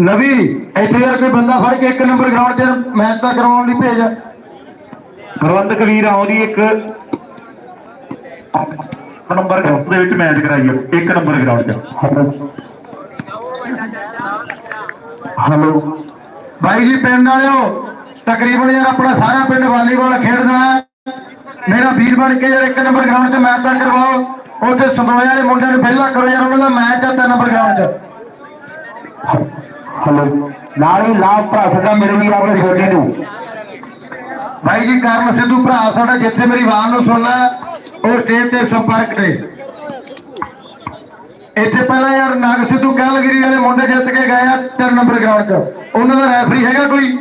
ਨਵੀ, ਇੱਥੇ ਯਾਰ ਕੋਈ ਬੰਦਾ ਫੜ ਕੇ ਇੱਕ ਨੰਬਰ ਗਰਾਊਂਡ 'ਚ ਮੈਚ ਤਾਂ ਕਰਾਉਣ ਲਈ ਭੇਜ ਪ੍ਰਬੰਧਕ ਵੀਰ ਆਓ ਇੱਕ ਨੰਬਰ ਗਰਾਊਂਡ ਦੇ ਵਿੱਚ ਮੈਚ ਕਰਾਈਓ, ਇੱਕ ਨੰਬਰ ਗਰਾਊਂਡ 'ਚ ਹਲੋ। ਭਾਈ ਜੀ, ਪਿੰਡ ਵਾਲਿਓ, ਤਕਰੀਬਨ ਯਾਰ ਆਪਣਾ ਸਾਰਾ ਪਿੰਡ ਵਾਲੀਬਾਲ ਖੇਡਦਾ ਮੇਰਾ ਵੀਰ ਬਣ ਕੇ ਯਾਰ ਇੱਕ ਨੰਬਰ ਗਰਾਊਂਡ 'ਚ ਮੈਚ ਤਾਂ ਕਰਵਾਓ। ਉੱਥੇ ਸੰਦੋਇਆ ਵਾਲੇ ਮੁੰਡਿਆਂ ਨੂੰ ਪਹਿਲਾਂ ਕਰੋ ਯਾਰ ਉਹਨਾਂ ਦਾ ਮੈਚ ਆ ਤਿੰਨ ਨੰਬਰ ਗਰਾਊਂਡ 'ਚ। ਹਲੋ ਨਾਲ ਹੀ ਲਾਭ ਭਰਾ ਸਾਡਾ ਮੇਰੇ ਵੀ ਆਪਣੇ ਛੋਟੇ ਨੂੰ। ਭਾਈ ਜੀ ਕਰਨ ਸਿੱਧੂ ਭਰਾ ਸਾਡਾ ਜਿੱਥੇ ਮੇਰੀ ਆਵਾਜ਼ ਨੂੰ ਸੁਣਨਾ ਉਹ ਸਟੇਜ ਤੇ ਸੰਪਰਕ ਕਰੇ ਇੱਥੇ ਪਹਿਲਾਂ ਯਾਰ ਨਾਗ ਸਿੱਧੂ ਗੈਲਗਰੀ ਵਾਲੇ ਮੁੰਡੇ ਜਿੱਤ ਕੇ ਗਏ ਆ ਤਿੰਨ ਨੰਬਰ ਗਰਾਊਂਡ 'ਚ। ਉਹਨਾਂ ਦਾ ਰੈਫਰੀ ਹੈਗਾ ਕੋਈ?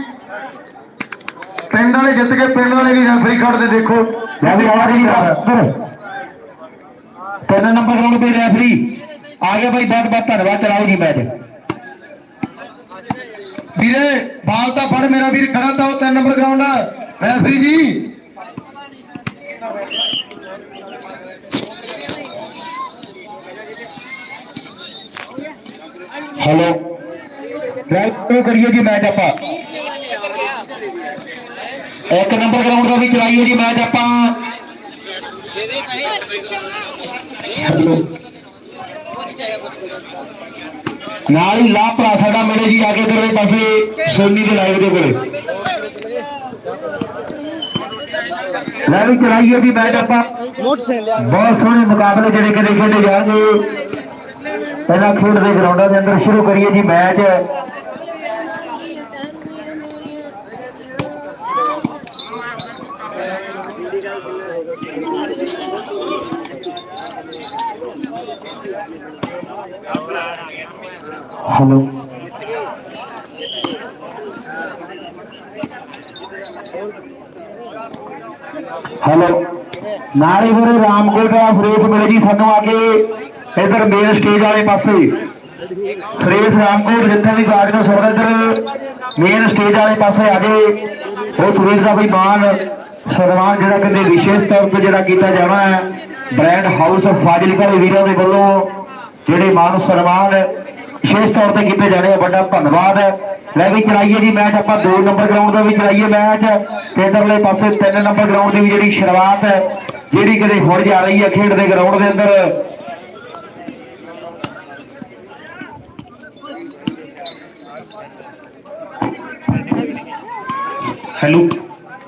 ਪਿੰਡ ਵਾਲੇ ਜਿੱਤ ਕੇ ਪਿੰਡ ਵਾਲੇ ਵੀ ਰੈਫਰੀ ਖੜਦੇ ਦੇਖੋ। ਮੈਂ ਵੀ ਆਵਾਜ਼ ਨਹੀਂ ਕਰ ਤਿੰਨ ਨੰਬਰ ਗਰਾਊਂਡ ਤੇ ਰੈਫਰੀ ਆ ਗਿਆ ਭਾਈ ਬਹੁਤ ਬਹੁਤ ਧੰਨਵਾਦ, ਚਲਾਓ ਜੀ ਮੈਚ ਵੀਰੇ, ਬਾਲ ਤਾਂ ਫੜ ਮੇਰਾ ਵੀਰ, ਖੜਾ ਤਾਂ ਉਹ ਤਿੰਨ ਨੰਬਰ ਗਰਾਊਂਡ ਰੈਫਰੀ ਜੀ। ਹੈਲੋ ਰਾਈਟ ਕਰੀਏ ਜੀ ਮੈਚ ਆਪਾਂ। ਇੱਕ ਨੰਬਰ ਗਰਾਊਂਡ ਦਾ ਵੀ ਚਲਾਈਏ ਜੀ ਮੈਚ ਆਪਾਂ। ਨਾਲ ਹੀ ਲਾ ਭਰਾ ਸਾਡਾ ਮਿਲੇ ਜੀ ਆ ਕੇ ਇਧਰਲੇ ਪਾਸੇ ਸੋਨੀ ਦੇ ਲਾਈਵ ਦੇ ਕੋਲੇ। ਲੈ ਵੀ ਚਲਾਈਏ ਜੀ ਮੈਚ ਆਪਾਂ। ਬਹੁਤ ਸੋਹਣੇ ਮੁਕਾਬਲੇ ਜਿਹੜੇ ਕਦੇ ਖੇਡੇ ਜਾਣਗੇ। ਪਹਿਲਾਂ ਖੇਡ ਦੇ ਗਰਾਊਂਡਾਂ ਦੇ ਅੰਦਰ ਸ਼ੁਰੂ ਕਰੀਏ ਜੀ ਮੈਚ ਹੈਲੋ। ਹੈਲੋ। ਨਾਲੇ ਵੀਰੇ ਰਾਮਕੋਟ ਦਾ ਸੁਰੇਸ਼ ਮਿਲੇ ਜੀ, ਸਾਨੂੰ ਆ ਕੇ ਇਧਰ ਮੇਨ ਸਟੇਜ ਵਾਲੇ ਪਾਸੇ। ਸੁਰੇਸ਼ ਰਾਮਕੋਟ, ਜਿੱਥੇ ਵੀ ਬਾਗ ਨੂੰ ਸੁਣ ਇੱਧਰ ਮੇਨ ਸਟੇਜ ਵਾਲੇ ਪਾਸੇ ਆ ਗਏ। ਉਹ ਸੁਰੇਸ਼ ਦਾ ਵੀ ਮਾਨ, ਸਨਮਾਨ ਜਿਹੜਾ ਕਹਿੰਦੇ ਵਿਸ਼ੇਸ਼ ਤੌਰ ਤੇ ਜਿਹੜਾ ਕੀਤਾ ਜਾਣਾ ਹੈ। ਬ੍ਰੈਂਡ ਹਾਊਸ ਫਾਜ਼ਿਲਕਾ ਦੇ ਵੀਰਾਂ ਦੇ ਵੱਲੋਂ ਜਿਹੜੇ ਮਾਨ ਸਨਮਾਨ ਵਿਸ਼ੇਸ਼ ਤੌਰ ਤੇ ਕੀਤੇ ਜਾਣੇ ਆ ਵੱਡਾ ਧੰਨਵਾਦ ਹੈ। ਲੈ ਵੀ ਚਲਾਈਏ ਜੀ ਮੈਚ ਆਪਾਂ 2 ਨੰਬਰ ਗਰਾਊਂਡ ਦਾ ਵੀ ਚਲਾਈਏ ਮੈਚ। ਤੇ ਇਧਰਲੇ ਪਾਸੇ 3 ਨੰਬਰ ਗਰਾਊਂਡ ਦੀ ਵੀ ਜਿਹੜੀ ਸ਼ੁਰੂਆਤ ਹੈ ਜਿਹੜੀ ਕਦੇ ਹੁਣ ਜਾ ਰਹੀ ਹੈ ਖੇਡ ਦੇ ਗਰਾਊਂਡ ਦੇ ਅੰਦਰ। ਹੈਲੋ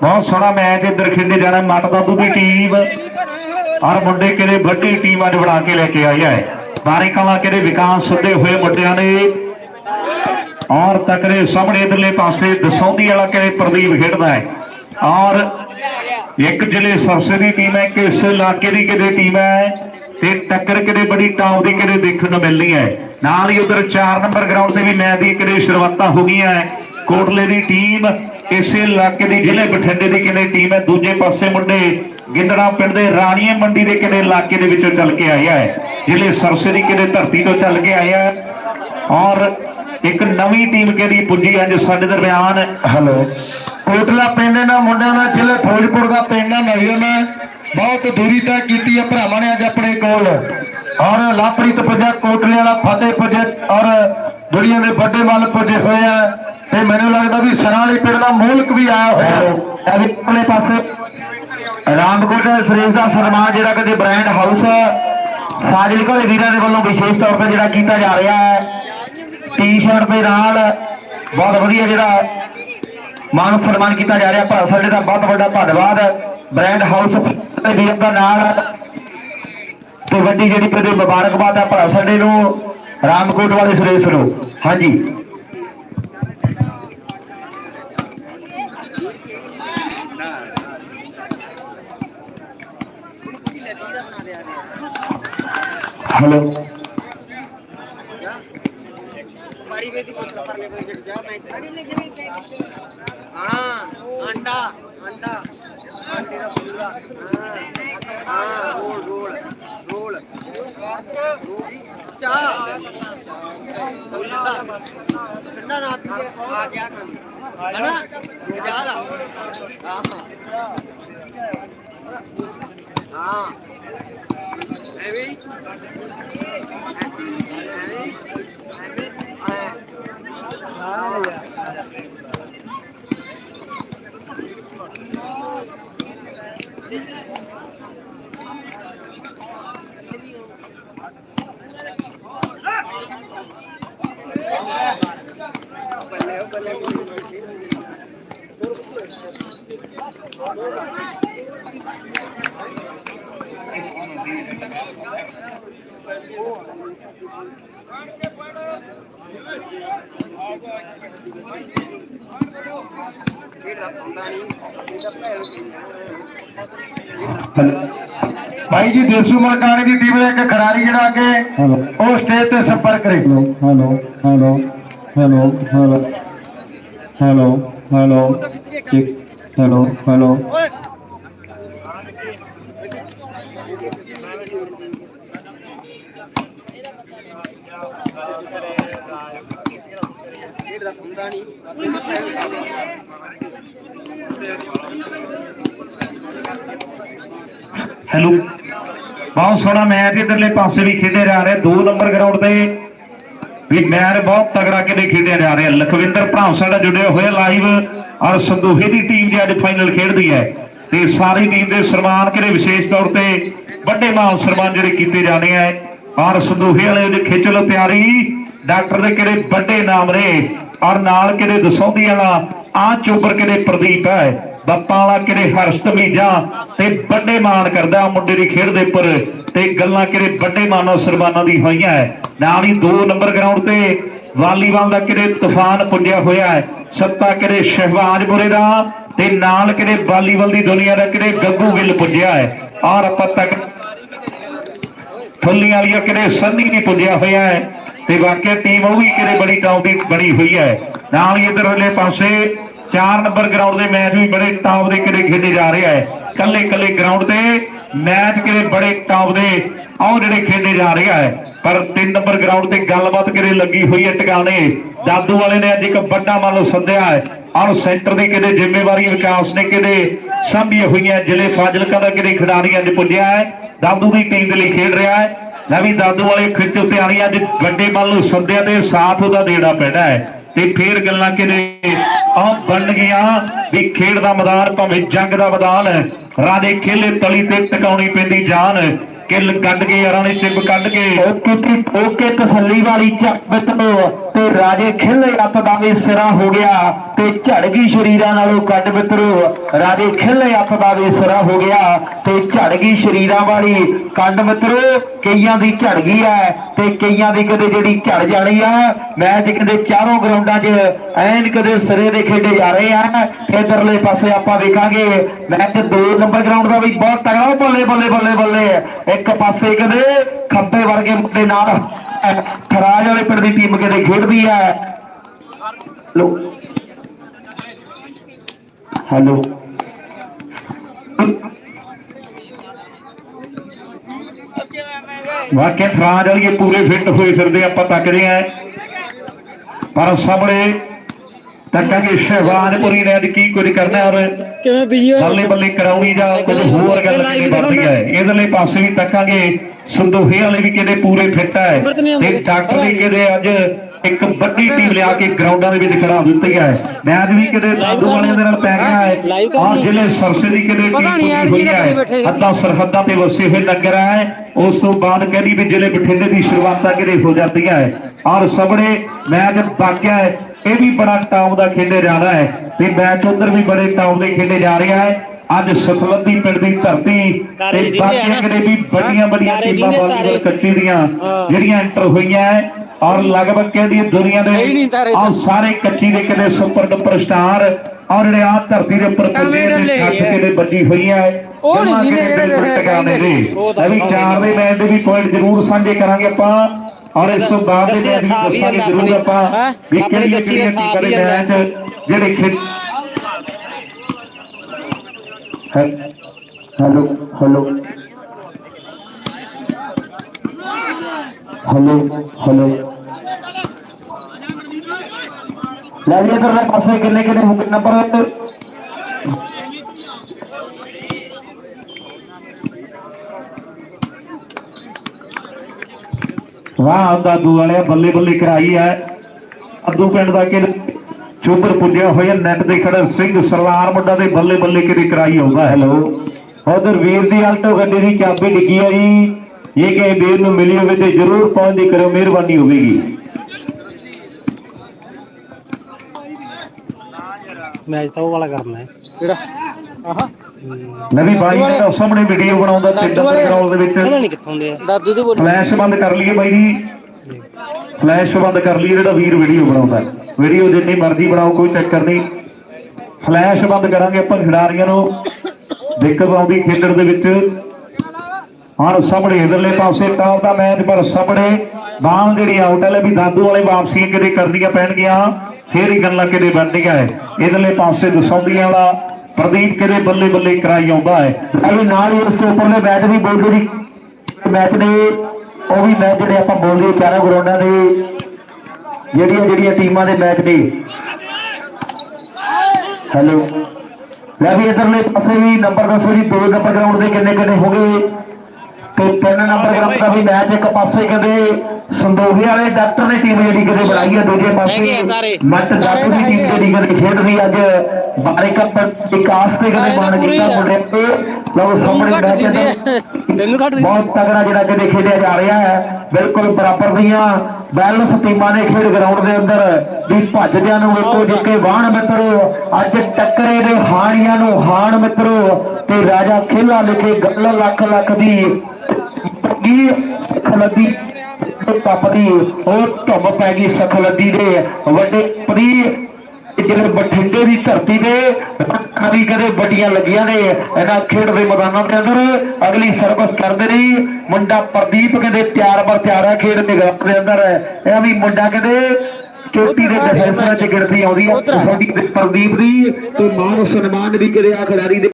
ਬਹੁਤ ਸੋਹਣਾ ਮੈਚ ਇੱਧਰ ਖੇਡੇ ਜਾਣਾ ਮੱਟ ਦਾਦੂ ਦੀ ਟੀਮ ਔਰ ਮੁੰਡੇ ਕਿਹੜੇ ਵੱਡੀ ਟੀਮ ਅੱਜ ਬਣਾ ਕੇ ਲੈ ਕੇ ਆਈ ਹੈ। ਬਾਰੇ ਕਲਾ ਕਿਹੜੇ ਵਿਕਾਸ ਸੁੱਧੇ ਹੋਏ ਮੁੰਡਿਆਂ ਨੇ? ਔਰ ਤਕਰੇ ਸਾਹਮਣੇ ਇਧਰਲੇ ਪਾਸੇ ਦਸੌਂਦੀ ਵਾਲਾ ਕਿਹੜੇ ਪ੍ਰਦੀਪ ਖੇਡਦਾ ਹੈ? ਔਰ ਇੱਕ ਜ਼ਿਲ੍ਹੇ ਸਰਸੇ ਦੀ ਟੀਮ ਹੈ, ਕਿਸ ਇਲਾਕੇ ਦੀ ਕਿਹੜੇ ਟੀਮ ਹੈ? ਤੇ ਟੱਕਰ ਕਿਹੜੇ ਬੜੀ ਟਾਪ ਦੀ ਕਿਹੜੇ ਦੇਖਣ ਨੂੰ ਮਿਲਣੀ ਹੈ? ਨਾਲ ਹੀ ਉਧਰ 4 ਨੰਬਰ ਗਰਾਊਂਡ ਤੇ ਵੀ ਮੈਚ ਦੀ ਕਿਹੜੇ ਸ਼ੁਰੂਆਤਾਂ ਹੋ ਗਈਆਂ ਕੋਟਲੇ ਦੀ ਟੀਮ, ਇਸੇ ਇਲਾਕੇ ਦੀ ਜ਼ਿਲ੍ਹੇ ਬਠਿੰਡੇ ਦੀ ਕਿਹੜੇ ਟੀਮ ਹੈ? ਦੂਜੇ ਪਾਸੇ ਮੁੰਡੇ ਗਿੰਦੜਾ ਪਿੰਡ ਦੇ ਰਾਣੀਏ ਮੰਡੀ ਦੇ ਕਿਹੜੇ ਇਲਾਕੇ ਦੇ ਵਿੱਚੋਂ ਚੱਲ ਕੇ ਆਇਆ ਹੈ? ਜ਼ਿਲ੍ਹੇ ਸਰਸੇ ਦੀ ਕਿਹੜੇ ਧਰਤੀ ਤੋਂ ਚੱਲ ਕੇ ਆਇਆ ਹੈ? ਔਰ ਇੱਕ ਨਵੀਂ ਟੀਮ ਕਿਹੜੀ ਪੁੱਜੀ ਅੱਜ ਸਾਡੇ ਦਰਮਿਆਨ? ਹਲੋ। ਕੋਟਲਾ ਪਿੰਡ ਇਹਨਾਂ ਮੁੰਡਿਆਂ ਦਾ ਜ਼ਿਲ੍ਹੇ ਫਿਰੋਜ਼ਪੁਰ ਦਾ ਪਿੰਡ ਹੈ ਨਵੀਂ ਨੇ ਬਹੁਤ ਦੂਰੀ ਤੈਅ ਕੀਤੀ ਹੈ ਭਰਾਵਾਂ ਨੇ ਅੱਜ ਆਪਣੇ ਕੋਲ। ਔਰ ਲਾਪਰੀਤ ਪੁੱਜਾ ਕੋਟਲੇ ਵਾਲਾ ਫਤਿਹ ਪੁੱਜੇ ਔਰ ਦੁਨੀਆ ਦੇ ਵੱਡੇ ਮੱਲ ਪੁੱਜੇ ਹੋਏ ਆ। ਤੇ ਮੈਨੂੰ ਲੱਗਦਾ ਵੀ ਸਰਾਲੀ ਪਿੰਡ ਦਾ ਮੂਲਕ ਵੀ ਆਇਆ ਹੋਇਆ। ਹੈ ਆਪਣੇ ਪਾਸੇ ਰਾਮਕੋਟ ਦੇ ਸੁਰੇਸ਼ ਦਾ ਸਨਮਾਨ ਜਿਹੜਾ ਕਦੇ ਬ੍ਰਾਂਡ ਹਾਊਸ ਫਾਜ਼ਿਲਕਾ ਦੇ ਵੀਰਾਂ ਦੇ ਵੱਲੋਂ ਵਿਸ਼ੇਸ਼ ਤੌਰ ਤੇ ਜਿਹੜਾ ਕੀਤਾ ਜਾ ਰਿਹਾ ਹੈ। ਟੀ-ਸ਼ਰਟ ਦੇ ਨਾਲ ਬਹੁਤ ਵਧੀਆ ਜਿਹੜਾ ਮਾਨ ਸਨਮਾਨ ਕੀਤਾ ਜਾ ਰਿਹਾ। ਭਰਾ ਸਾਡੇ ਦਾ ਬਹੁਤ ਵੱਡਾ ਧੰਨਵਾਦ। ਬ੍ਰਾਂਡ ਹਾਊਸ ਤੇ ਵੀਰ ਦਾ ਨਾਲ ਤੇ ਵੱਡੀ ਜਿਹੜੀ ਤੇ ਮੁਬਾਰਕਬਾਦ ਹੈ ਭਰਾ ਸਾਡੇ ਨੂੰ ਰਾਮਕੋਟ ਵਾਲੇ ਸੁਰੇਸ਼ ਨੂੰ। ਹਾਂਜੀ। ਹੈਲੋ। ਪਾਰੀ ਵੇਦੀ ਪੁੱਛ ਪਰਲੇ ਕੋਲ ਜੜ ਜਾ ਮੈਂ ਬੜੀ ਲੱਗਣੀ ਹਾਂ ਅੰਡਾ ਅੰਡਾ ਅੰਡੇ ਦਾ ਪੂਰਾ ਹਾਂ ਹਾਂ ਰੋਲ ਰੋਲ ਰੋਲ ਚਾ ਠੰਡਾ ਠੰਡਾ ਨਾ ਪੀ ਕੇ ਆ ਗਿਆ ਨਾ ਹਨਾ ਜ਼ਿਆਦਾ ਹਾਂ ਹਾਂ। ਐਵੇਂ ਐਵੇਂ ਐਵੇਂ ਆਇਆ ਬੱਲੇ ਉਹ ਬੱਲੇ ਖੇਡ ਦਾ ਹੁੰਦਾ ਨਹੀਂ ਇਹਦਾ ਭੈਣ ਭਾਈ ਜੀ ਦੇਸੂ ਮਲਕਾਣੀ ਦੀ ਟੀਮ ਦਾ ਇੱਕ ਖਿਡਾਰੀ ਜਿਹੜਾ ਅੱਗੇ ਉਹ ਸਟੇਜ ਤੇ ਸੰਪਰਕ ਕਰੇ। Hello hello hello hello hello hello hello hello. ਖੇਡ ਦਾ ਹੁੰਦਾ ਨਹੀਂ। ਹੈਲੋ। ਬਹੁਤ ਸੋਹਣਾ ਮੈਚ ਇਧਰਲੇ ਪਾਸੇ ਵੀ ਖੇਡੇ ਜਾ ਰਹੇ। ਦੋ ਨੰਬਰ ਗਰਾਊਂਡ ਤੇ ਵੀ ਮੈਚ ਬਹੁਤ ਤਗੜਾ ਕਿਤੇ ਖੇਡਿਆ ਜਾ ਰਿਹਾ। ਲਖਵਿੰਦਰ ਭਰਾ ਸਾਡਾ ਜੁੜਿਆ ਹੋਇਆ ਲਾਈਵ ਔਰ ਸੰਦੋਹੇ ਦੀ ਟੀਮ ਜੇ ਅੱਜ ਫਾਈਨਲ ਖੇਡਦੀ ਹੈ। ਤੇ ਸਾਰੀ ਟੀਮ ਦੇ ਸਨਮਾਨ ਕਿਹੜੇ ਵਿਸ਼ੇਸ਼ ਤੌਰ ਤੇ ਵੱਡੇ ਮਾਨ ਸਨਮਾਨ ਜਿਹੜੇ ਕੀਤੇ ਜਾਣੇ ਹੈ ਔਰ ਸੰਦੋਹੇ ਵਾਲੇ ਦੇ ਖਿੱਚ ਲੋ ਤਿਆਰੀ ਡਾਕਟਰ ਦੇ ਕਿਹੜੇ ਵੱਡੇ ਨਾਮ ਨੇ? ਔਰ ਨਾਲ ਕਿਹੜੇ ਦਸੌਂਦੀ ਵਾਲਾ? ਆ ਚੋਬਰ ਕਿਹੜੇ ਪ੍ਰਦੀਪ ਹੈ? ਬੱਪਾ ਵਾਲਾ ਕਿਹੜੇ ਹਰਸ਼ ਤਮੀਜਾ? ਤੇ ਵੱਡੇ ਮਾਣ ਕਰਦਾ ਮੁੰਡੇ ਦੀ ਖੇਡ ਦੇ ਉੱਪਰ। ਤੇ ਗੱਲਾਂ ਕਿਹੜੇ ਵੱਡੇ ਮਾਨੋ ਸਰਬਾਨਾਂ ਦੀ ਹੋਈਆਂ ਹੈ। ਨਾਲ ਹੀ 2 ਨੰਬਰ ਗਰਾਊਂਡ ਤੇ ਵਾਲੀਬਾਲ ਦਾ ਕਿਹੜੇ ਤੂਫਾਨ ਪੁੰਜਿਆ ਹੋਇਆ ਹੈ। ਸੱਤਾ ਕਿਹੜੇ ਸ਼ਹਿਬਾਜ ਬੁਰੇ ਦਾ? ਤੇ ਨਾਲ ਕਿਹੜੇ ਵਾਲੀਬਾਲ ਦੀ ਦੁਨੀਆ ਦਾ ਕਿਹੜੇ ਗੱਗੂ ਗਿੱਲ ਪੁੰਜਿਆ ਹੈ। ਔਰ ਆਪਾਂ ਤੱਕ ਫੁੱਲੀਆਂ ਵਾਲੀਆਂ ਕਿਹੜੇ ਸੰਨੀ ਨਹੀਂ ਪੁੱਜਿਆ ਹੋਇਆ ਹੈ। ਤੇ ਵਾਕਿਆ ਟੀਮ ਉਹ ਵੀ ਕਿਹੜੇ ਬੜੀ ਟੌਪ ਦੀ ਬਣੀ ਹੋਈ ਹੈ। ਨਾਲ ਹੀ ਇਧਰ ਵਾਲੇ ਪਾਸੇ 4 ਨੰਬਰ ਗਰਾਊਂਡ ਦੇ ਮੈਚ ਵੀ ਬੜੇ ਟੌਪ ਦੇ ਕਿਹੜੇ ਖੇਡੇ ਜਾ ਰਹੇ ਹੈ। ਕੱਲੇ ਕੱਲੇ ਗਰਾਊਂਡ ਤੇ ਮੈਚ ਕਿਹੜੇ ਬੜੇ ਟੌਪ ਦੇ ਆਹ ਜਿਹੜੇ ਖੇਡੇ ਜਾ ਰਿਹਾ ਹੈ। ਪਰ 3 ਨੰਬਰ ਗਰਾਊਂਡ ਤੇ ਗੱਲਬਾਤ ਕਿਤੇ ਲੱਗੀ ਹੋਈ ਹੈ ਟਿਕਾਣੇ। ਦਾਦੂ ਵਾਲੇ ਨੇ ਅੱਜ ਇੱਕ ਵੱਡਾ ਮੰਨ ਲਓ ਸੱਦਿਆ ਹੈ। ਔਰ ਸੈਂਟਰ ਦੀ ਕਿਹੜੇ ਜ਼ਿੰਮੇਵਾਰੀ ਵਿਕਾਸ ਨੇ ਕਿਹੜੇ ਸਾਂਭੀਆਂ ਹੋਈਆਂ। ਜ਼ਿਲ੍ਹੇ ਫਾਜ਼ਿਲਕਾ ਦਾ ਕਿਤੇ ਖਿਡਾਰੀ ਅੱਜ ਪੁੱਜਿਆ ਹੈ। ਦਾਦੂ ਦੀ ਟੀਮ ਦੇ ਲਈ ਖੇਡ ਰਿਹਾ ਹੈ। ਨਵੀਂ ਦਾਦੂ ਵਾਲੇ ਖਿੱਚ ਉੱਤੇ ਆ ਅੱਜ ਵੱਡੇ ਮੰਨ ਲਓ ਸੰਧਿਆ ਦੇ ਸਾਥ ਉਹਦਾ ਦੇਣਾ ਪੈਣਾ ਹੈ। ਤੇ ਫੇਰ ਗੱਲਾਂ ਕਿਹੜੇ ਆ ਬਣ ਗਈਆਂ ਵੀ ਖੇਡ ਦਾ ਮੈਦਾਨ ਭਾਵੇਂ ਜੰਗ ਦਾ ਮੈਦਾਨ ਹੈ। ਰਾਜੇ ਖੇਲੇ ਤਲੀ ਤੇ ਟਿਕਾਉਣੀ ਪੈਂਦੀ ਜਾਨ। ਕਿੱਲ ਕੱਢ ਕੇ ਯਾਰਾਂ ਨੇ ਚਿੱਬ ਕੱਢ ਕੇ। ਓਕੇ ਤੇ ਓਕੇ ਤਸੱਲੀ ਵਾਲੀ ਚੱਕ ਮਿੱਤਰੋ ਤੇ ਰਾਜੇ ਖਿੱਲੇ ਅੱਪ ਦਾ ਵੀ ਸਿਰਾ ਹੋ ਗਿਆ ਤੇ ਝੜ ਗਈ ਸ਼ਰੀਰਾਂ ਨਾਲੋਂ ਕੱਢ ਮਿੱਤਰੋ, ਰਾਜੇ ਖਿੱਲੇ ਅੱਪ ਦਾ ਵੀ ਸਿਰਾ ਹੋ ਗਿਆ ਤੇ ਝੜ ਗਈ ਸ਼ਰੀਰਾਂ ਵਾਲੀ ਕੰਡ ਮਿੱਤਰੋ, ਕਈਆਂ ਦੀ ਝੜ ਗਈ ਹੈ ਤੇ ਕਈਆਂ ਦੀ ਕਦੇ ਜਿਹੜੀ ਝੜ ਜਾਣੀ ਆ। ਮੈਚ ਕਦੇ ਚਾਰੋਂ ਗਰਾਊਂਡਾਂ 'ਚ ਐਨ ਕਦੇ ਸਿਰੇ ਦੇ ਖੇਡੇ ਜਾ ਰਹੇ ਆ ਇਧਰਲੇ ਪਾਸੇ ਆਪਾਂ ਵੇਖਾਂਗੇ ਮੈਚ 2 ਨੰਬਰ ਗਰਾਊਂਡ ਦਾ ਵੀ ਬਹੁਤ ਤਗੜਾ ਬੱਲੇ ਬੱਲੇ ਬੱਲੇ ਬੱਲੇ। ਇੱਕ ਪਾਸੇ ਕਦੇ ਖੱਬੇ ਵਰਗੇ ਮੁੰਡੇ ਨਾਲ, ਖਰਾਜ ਵਾਲੇ ਪਿੰਡ ਦੀ ਟੀਮ ਕਦੇ ਖੇਡ ਖੇਡਦੀ ਹੈ। ਲੋ। ਹੈਲੋ। ਵਾਕਿਆ ਫਰਾਂਜ ਵਾਲੀਏ ਪੂਰੇ ਫਿੱਟ ਹੋਏ ਫਿਰਦੇ ਆਪਾਂ ਤੱਕਦੇ ਆ ਪਰ ਸਾਹਮਣੇ ਤੱਕਾਂਗੇ ਸ਼ਹਿਬਾਜ਼ਪੁਰੀ ਨੇ ਅੱਜ ਕੀ ਕੁਝ ਕਰਨਾ ਔਰ ਕਿਵੇਂ ਬਿਜ਼ੀ ਹੋਇਆ ਬੱਲੇ ਬੱਲੇ ਕਰਾਉਣੀ ਜਾਂ ਕੋਈ ਹੋਰ ਗੱਲ ਕਿਹੜੀ ਬਣਦੀ ਹੈ। ਇਧਰਲੇ ਪਾਸੇ ਵੀ ਤੱਕਾਂਗੇ ਸੰਦੋਹੇ ਵਾਲੇ ਵੀ ਕਿਹਦੇ ਪੂਰੇ ਫਿੱਟ ਹੈ ਤੇ ਡਾਕਟਰ ਨੇ ਕਿਹਦੇ ਅੱਜ ਇੱਕ ਵੱਡੀ ਟੀਮ ਲਿਆ ਕੇ ਗਰਾਊਂਡਾਂ ਦੇ ਵਿੱਚ ਖੜਾ ਦਿੱਤੀ ਹੈ। ਮੈਚ ਵੀ ਕਿਹਦੇ ਦਾਦੂ ਵਾਲਿਆਂ ਦੇ ਨਾਲ ਪੈ ਗਿਆ ਹੈ। ਔਰ ਜ਼ਿਲ੍ਹੇ ਸਰਸੇ ਦੀ ਟੀਮ ਹੋਈ ਹੈ। ਸੀ। ਅੱਧਾ ਸਰਹੱਦਾਂ ਤੇ ਵਸੇ ਹੋਏ ਨਗਰ ਹੈ। ਉਸ ਤੋਂ ਬਾਅਦ ਕਹਿੰਦੀ ਵੀ ਜ਼ਿਲ੍ਹੇ ਬਠਿੰਡੇ ਦੀ ਸ਼ੁਰੂਆਤਾਂ ਕਿਹਦੇ ਹੋ ਜਾਂਦੀਆਂ ਹੈ। ਔਰ ਸਾਹਮਣੇ ਮੈਚ ਬਾਕਿਆ ਹੈ। ਇਹ ਵੀ ਬੜਾ ਟਾਪ ਦਾ ਖੇਡੇ ਜਾਣਾ ਹੈ। ਤੇ ਮੈਚ ਉਧਰ ਵੀ ਬੜੇ ਟਾਪ ਦੇ ਖੇਡੇ ਜਾ ਰਿਹਾ ਹੈ। ਅੱਜ ਸਤਲੰਦੀ ਪਿੰਡ ਦੀ ਧਰਤੀ ਤੇ ਬਾਕੀਆਂ। ਕਿਤੇ ਵੀ ਵੱਡੀਆਂ ਵੱਡੀਆਂ ਟੀਮਾਂ ਤਾਰੇ। ਕੱਚੀ ਦੀਆਂ। ਜਿਹੜੀਆਂ ਐਂਟਰ ਹੋਈਆਂ ਹੈ। ਔਰ ਲਗਭਗ ਕਹਿੰਦੀ ਦੁਨੀਆ ਦੇ ਆਹ ਸਾਰੇ ਕੱਚੀ ਦੇ ਕਿਤੇ ਸੁਪਰ ਡੁਪਰ ਸਟਾਰ ਔਰ ਜਿਹੜੇ ਆ ਧਰਤੀ ਦੇ ਉੱਪਰ ਡੱਲੇ ਨੇ ਛੱਤ। ਕਿਤੇ ਵੱਜੀ ਹੋਈਆਂ ਹੈ ਉਹ ਨਹੀਂ ਜਿਹਨੇ ਜਿਹੜੇ ਟਿਕਾਣੇ ਨੇ ਵੀ ਚਾਰ ਦੇ ਮੈਚ ਦੇ ਵੀ ਪੁਆਇੰਟ ਜ਼ਰੂਰ ਸਾਂਝੇ ਕਰਾਂਗੇ ਆਪਾਂ ਔਰ ਇਸ ਤੋਂ ਬਾਅਦ ਦੇ ਮੈਚ ਵੀ ਦੱਸਾਂਗੇ ਜ਼ਰੂਰ ਆਪਾਂ? ਵੀ ਦੱਸਿਆ ਕਿਹੜੀਆਂ ਸਾਫ਼ ਹੀ ਦੇ। ਮੈਚ ਜਿਹੜੇ ਖੇਡ ਹੈਲੋ ਹੈਲੋ ਹੈਲੋ ਹੈਲੋ ਲੈ ਜੀ ਇਧਰਲੇ ਪਾਸੇ ਕਿੰਨੇ ਕਿੰਨੇ ਹੁਕਮ ਨੰਬਰ ਵਾਹ ਦਾਦੂ ਵਾਲਿਆ, ਬੱਲੇ ਬੱਲੇ ਕਰਾਈ ਹੈ। ਅੱਦੂ ਪਿੰਡ ਦਾ ਕਿ ਚੋਬਰ ਪੁੱਜਿਆ ਹੋਇਆ ਨੈਟ ਤੇ ਖੜਾ ਸਿੰਘ ਸਰਦਾਰ ਮੁੰਡਾ ਦੇ ਬੱਲੇ ਬੱਲੇ ਕਿਹਦੀ ਕਰਾਈ ਆਉਂਦਾ ਹੈਲੋ ਉਧਰ ਵੀਰ ਦੀ ਆਲਟੋ ਗੱਡੀ ਦੀ ਚਾਬੀ ਡਿੱਗੀ ਆ ਜੀ। ਇਹ ਕਿ ਵੀਰ ਨੂੰ ਮਿਲੀ ਹੋਵੇ ਤੇ ਜਰੂਰ ਪਹੁੰਚਦੀ ਕਰੋ, ਮਿਹਰਬਾਨੀ ਹੋਵੇਗੀ। ਮੈਚ ਤਾਂ ਉਹ ਵਾਲਾ ਕਰਨਾ ਹੈ। ਕਿਹੜਾ? ਨਵੀਂ ਬਾਈ ਨੇ ਤਾਂ ਸਾਹਮਣੇ ਵੀਡੀਓ ਬਣਾਉਂਦਾ ਦੇ ਗਰਾਊਂਡ ਦੇ ਪਤਾ ਵਿੱਚ ਨਹੀਂ ਕਿੱਥੋਂ ਦੇ ਆ। ਦਾਦੂ ਦੇ ਬੋਲ। ਫਲੈਸ਼ ਬੰਦ ਕਰ ਲਈਏ ਬਾਈ ਜੀ। ਫਲੈਸ਼ ਬੰਦ ਕਰ ਲਈਏ ਜਿਹੜਾ ਵੀਰ ਵੀਡੀਓ ਬਣਾਉਂਦਾ। ਵੀਡੀਓ ਜਿੰਨੀ ਮਰਜ਼ੀ ਬਣਾਓ ਕੋਈ ਚੱਕਰ ਨਹੀਂ। ਫਲੈਸ਼ ਬੰਦ ਕਰਾਂਗੇ ਆਪਾਂ ਖਿਡਾਰੀਆਂ ਨੂੰ। ਦਿੱਕਤ ਆਉਂਦੀ ਖੇਡਣ ਦੇ ਵਿੱਚ। ਹੁਣ ਸਾਹਮਣੇ ਇਧਰਲੇ ਪਾਸੇ ਟਾਪ ਦਾ ਮੈਚ ਪਰ ਸਾਹਮਣੇ ਬਾਲ ਜਿਹੜੀ ਆਊਟ ਹੈ ਵੀ ਦਾਦੂ ਵਾਲੇ ਵਾਪਸੀ ਕਿਤੇ ਕਰਨੀਆਂ ਪੈਣਗੀਆਂ। ਫੇਰ ਹੀ ਗੱਲਾਂ ਕਿਤੇ ਬਣਦੀਆਂ ਹੈ। ਇਧਰਲੇ ਪਾਸੇ ਦਸੌਂਦੀਆਂ ਵਾਲਾ ਪ੍ਰਦੀਪ ਕਿਤੇ ਬੱਲੇ ਬੱਲੇ ਕਰਾਈ ਆਉਂਦਾ ਹੈ। ਅਭੀ ਨਾਲ ਹੀ ਉਸ ਤੋਂ ਉੱਪਰਲੇ ਮੈਚ ਵੀ ਬੋਲਦੇ ਜੀ। ਮੈਚ ਨੇ ਉਹ ਵੀ ਮੈਚ ਜਿਹੜੇ ਆਪਾਂ ਬੋਲਦੇ ਚਾਰਾਂ ਗਰਾਊਂਡਾਂ ਦੇ, ਜਿਹੜੀਆਂ ਜਿਹੜੀਆਂ ਟੀਮਾਂ ਦੇ ਮੈਚ ਨੇ। ਹੈਲੋ। ਲੈ ਵੀ ਇਧਰਲੇ ਪਾਸੇ ਵੀ ਨੰਬਰ ਦੱਸੋ ਜੀ, ਦੋ ਨੰਬਰ ਗਰਾਊਂਡ ਦੇ ਕਿੰਨੇ ਕਿੰਨੇ ਹੋ ਗਏ? ਤੇ ਤਿੰਨ ਨੰਬਰ ਗਰਾਊਂਡ ਦਾ ਵੀ ਮੈਚ ਇੱਕ ਪਾਸੇ ਕਦੇ ਸੰਦੋਹੇ ਵਾਲੇ ਡਾਕਟਰ ਨੇ ਟੀਮ ਜਿਹੜੀ ਕਦੇ ਬਣਾਈ ਹੈ ਦੂਜੇ। ਪਾਸੇ ਮੱਟ ਡਾਕਟਰ ਦੀ ਟੀਮ ਜਿਹੜੀ ਕਦੇ ਖੇਡ ਰਹੀ ਅੱਜ ਬਾਰੇ ਕੱਪ ਵਿਕਾਸ ਤੇ ਕਦੇ ਬਣ ਕੀਤਾ ਮੁੰਡੇ ਤੇ ਲਓ ਸਾਹਮਣੇ ਮੈਚ। ਤੈਨੂੰ ਘੱਟ ਬਹੁਤ ਤਗੜਾ ਜਿਹੜਾ ਕਦੇ ਖੇਡਿਆ ਜਾ ਰਿਹਾ ਹੈ। ਬਿਲਕੁਲ ਬਰਾਬਰ ਦੀਆਂ ਬੈਲੈਂਸ ਟੀਮਾਂ ਨੇ ਖੇਡ ਗਰਾਊਂਡ ਦੇ ਅੰਦਰ ਵੀ ਭੱਜਦਿਆਂ ਨੂੰ ਵੇਖੋ ਜਿੱਕੇ ਵਾਹਣ ਮਿੱਤਰੋ ਅੱਜ ਟੱਕਰੇ ਦੇ ਹਾਣੀਆਂ ਨੂੰ ਹਾਣ ਮਿੱਤਰੋ ਤੇ ਰਾਜਾ ਖੇਲਾ ਲਿਖੇ ਗੱਲ ਲੱਖ ਲੱਖ ਦੀ ਕੀ ਸਖਲਦੀ ਟੱਪਦੀ ਉਹ ਧੁੰਮ ਪੈ ਗਈ ਸਖਲਦੀ ਦੇ ਵੱਡੇ ਪਰੀ ਜਿਹੜੇ ਬਠਿੰਡੇ ਦੀ ਧਰਤੀ ਤੇ ਕਦੀ ਕਦੇ ਵੱਡੀਆਂ ਲੱਗੀਆਂ ਨੇ ਇਹਨਾਂ ਖੇਡ ਦੇ ਮੈਦਾਨਾਂ ਦੇ ਅੰਦਰ ਅਗਲੀ ਸਰਵਿਸ ਕਰਦੇ ਨੇ ਮੁੰਡਾ ਪ੍ਰਦੀਪ ਕਹਿੰਦੇ ਤਿਆਰ ਬਰ ਤਿਆਰ ਹੈ ਖੇਡ ਨਿਗਰਾਨ ਦੇ ਅੰਦਰ। ਇਹ ਵੀ ਮੁੰਡਾ ਕਹਿੰਦੇ ਚੋਟੀ ਦੇ ਡਿਫੈਂਸਰਾਂ 'ਚ ਗਿਣਤੀ ਆਉਂਦੀ ਹੈ ਪ੍ਰਦੀਪ ਦੀ ਤੇ ਮਾਨ ਸਨਮਾਨ ਵੀ ਕਰਿਆ ਖਿਡਾਰੀ